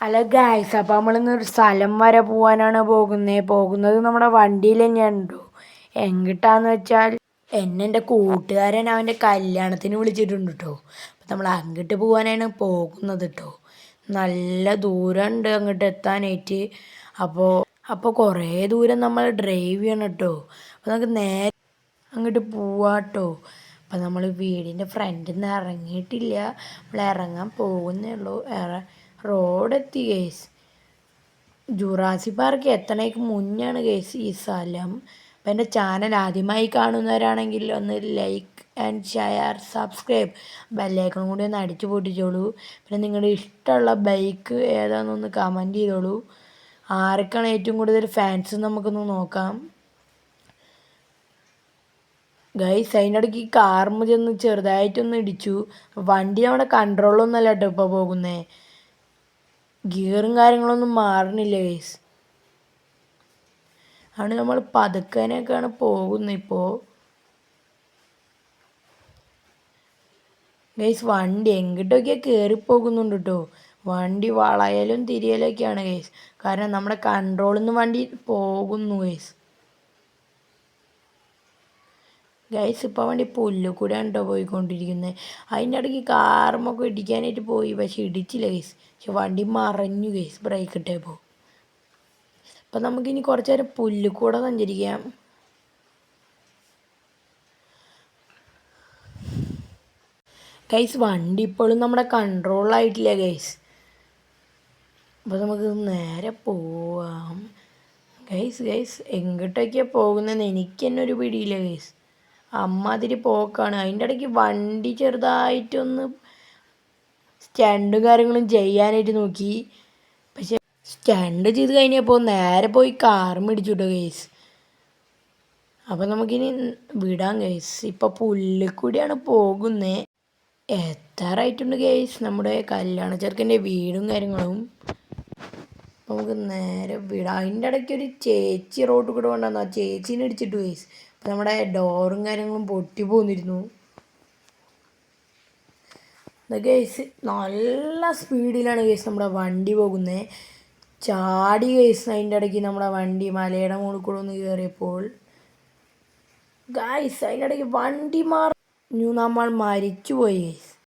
അല്ല ഗായ്സ് അപ്പോൾ നമ്മളിന്ന് ഒരു സ്ഥലം വരെ പോകാനാണ് പോകുന്നത് പോകുന്നത് നമ്മുടെ വണ്ടിയിൽ തന്നെയുണ്ടോ എങ്ങിട്ടാന്ന് വെച്ചാൽ എന്നെ എന്റെ കൂട്ടുകാരൻ അവന്റെ കല്യാണത്തിന് വിളിച്ചിട്ടുണ്ട് കേട്ടോ അപ്പം നമ്മൾ അങ്ങോട്ട് പോകാനാണ് പോകുന്നത് കേട്ടോ നല്ല ദൂരമുണ്ട് അങ്ങോട്ട് എത്താനായിട്ട്. അപ്പോൾ അപ്പോൾ കുറേ ദൂരം നമ്മൾ ഡ്രൈവ് ചെയ്യണം കേട്ടോ അപ്പോൾ നമുക്ക് നേരെ അങ്ങോട്ട് പോവാട്ടോ അപ്പം നമ്മൾ വീടിന്റെ ഫ്രണ്ടിൽ നിന്ന് ഇറങ്ങിയിട്ടില്ല. നമ്മൾ ഇറങ്ങാൻ പോകുന്നേ ഉള്ളൂ. റോഡെത്തി കേസ് ജുറാസി പാർക്ക് എത്തണേക്ക് മുന്നാണ് കേസ് ഈ സ്ഥലം. അപ്പം എന്റെ ചാനൽ ആദ്യമായി കാണുന്നവരാണെങ്കിൽ ഒന്ന് ലൈക്ക് ആൻഡ് ഷെയർ സബ്സ്ക്രൈബ് ബെല്ലൈക്കണും കൂടി ഒന്ന് അടിച്ചു പൊട്ടിച്ചോളൂ. പിന്നെ നിങ്ങളുടെ ഇഷ്ടമുള്ള ബൈക്ക് ഏതാണെന്നൊന്ന് കമന്റ് ചെയ്തോളൂ. ആർക്കാണ് ഏറ്റവും കൂടുതൽ ഫാൻസ് നമുക്കൊന്ന് നോക്കാം. ഗൈസ് അതിന്റെ ഇടയ്ക്ക് കാർമ ചെന്ന് ചെറുതായിട്ടൊന്ന് ഇടിച്ചു. വണ്ടി നമ്മുടെ കൺട്രോളൊന്നുമല്ല കേട്ടോ ഇപ്പോൾ പോകുന്നത് ഗിയറും കാര്യങ്ങളൊന്നും മാറണില്ല ഗൈസ് ആണ് നമ്മൾ പതുക്കാനൊക്കെയാണ് പോകുന്നത് ഇപ്പോൾ ഗൈസ് വണ്ടി എങ്ങിട്ടൊക്കെയാണ് കയറിപ്പോകുന്നുണ്ട് കേട്ടോ വണ്ടി വളയലും തിരിയലൊക്കെയാണ് ഗൈസ് കാരണം നമ്മുടെ കൺട്രോളിൽ നിന്ന് വണ്ടി പോകുന്നു ഗൈസ് ഗൈസ് ഇപ്പോൾ വണ്ടി പുല്ല് കൂടെ ഉണ്ടോ പോയിക്കൊണ്ടിരിക്കുന്നത് അതിന്റെ ഇടയ്ക്ക് കാറുമൊക്കെ ഇടിക്കാനായിട്ട് പോയി പക്ഷെ ഇടിച്ചില്ല ഗൈസ് പക്ഷെ വണ്ടി മറഞ്ഞു ഗൈസ് ബ്രേക്ക് ഇട്ടപ്പോൾ അപ്പം നമുക്കിനി കുറച്ച് നേരം പുല്ല് കൂടെ സഞ്ചരിക്കാം. ഗൈസ് വണ്ടി ഇപ്പോഴും നമ്മുടെ കൺട്രോളായിട്ടില്ല ഗൈസ് അപ്പോൾ നമുക്ക് നേരെ പോവാം. ഗൈസ് ഗൈസ് എങ്ങോട്ടൊക്കെയാണ് പോകുന്നതെന്ന് എനിക്ക് തന്നെ ഒരു പിടിയില്ല ഗൈസ് അമ്മാതിരി പോക്കാണ്. അതിന്റെ ഇടയ്ക്ക് വണ്ടി ചെറുതായിട്ടൊന്ന് സ്റ്റാൻഡും കാര്യങ്ങളും ചെയ്യാനായിട്ട് നോക്കി. പക്ഷെ സ്റ്റാൻഡ് ചെയ്ത് കഴിഞ്ഞപ്പോൾ നേരെ പോയി കാർ മേടിച്ചു കേട്ടോ കേസ് അപ്പം നമുക്കിനി വിടാം കേസ് ഇപ്പം പുല്ലിൽ കൂടിയാണ് പോകുന്നത് എത്താറായിട്ടുണ്ട് കേസ് നമ്മുടെ കല്യാണ ചെറുക്കന്റെ വീടും കാര്യങ്ങളും. നമുക്ക് നേരെ വിടാം. അതിന്റെ ഇടയ്ക്ക് ഒരു ചേച്ചി റോഡ് കൂടെ കൊണ്ടുവന്നു. ആ ചേച്ചീനെ അടിച്ചിട്ട് കേസ് നമ്മുടെ ഡോറും കാര്യങ്ങളും പൊട്ടി പോന്നിരുന്നു. ഗേസ് നല്ല സ്പീഡിലാണ് ഗേസ് നമ്മുടെ വണ്ടി പോകുന്നത് ചാടി ഗേസ് അതിന്റെ ഇടയ്ക്ക് നമ്മുടെ വണ്ടി മലയുടെ മുകളിൽ കൂടെ ഒന്ന് കയറിയപ്പോൾ ഗായ്സ് അതിന്റെ ഇടയ്ക്ക് വണ്ടി മാറി. നമ്മൾ മരിച്ചു പോയി ഗൈസ്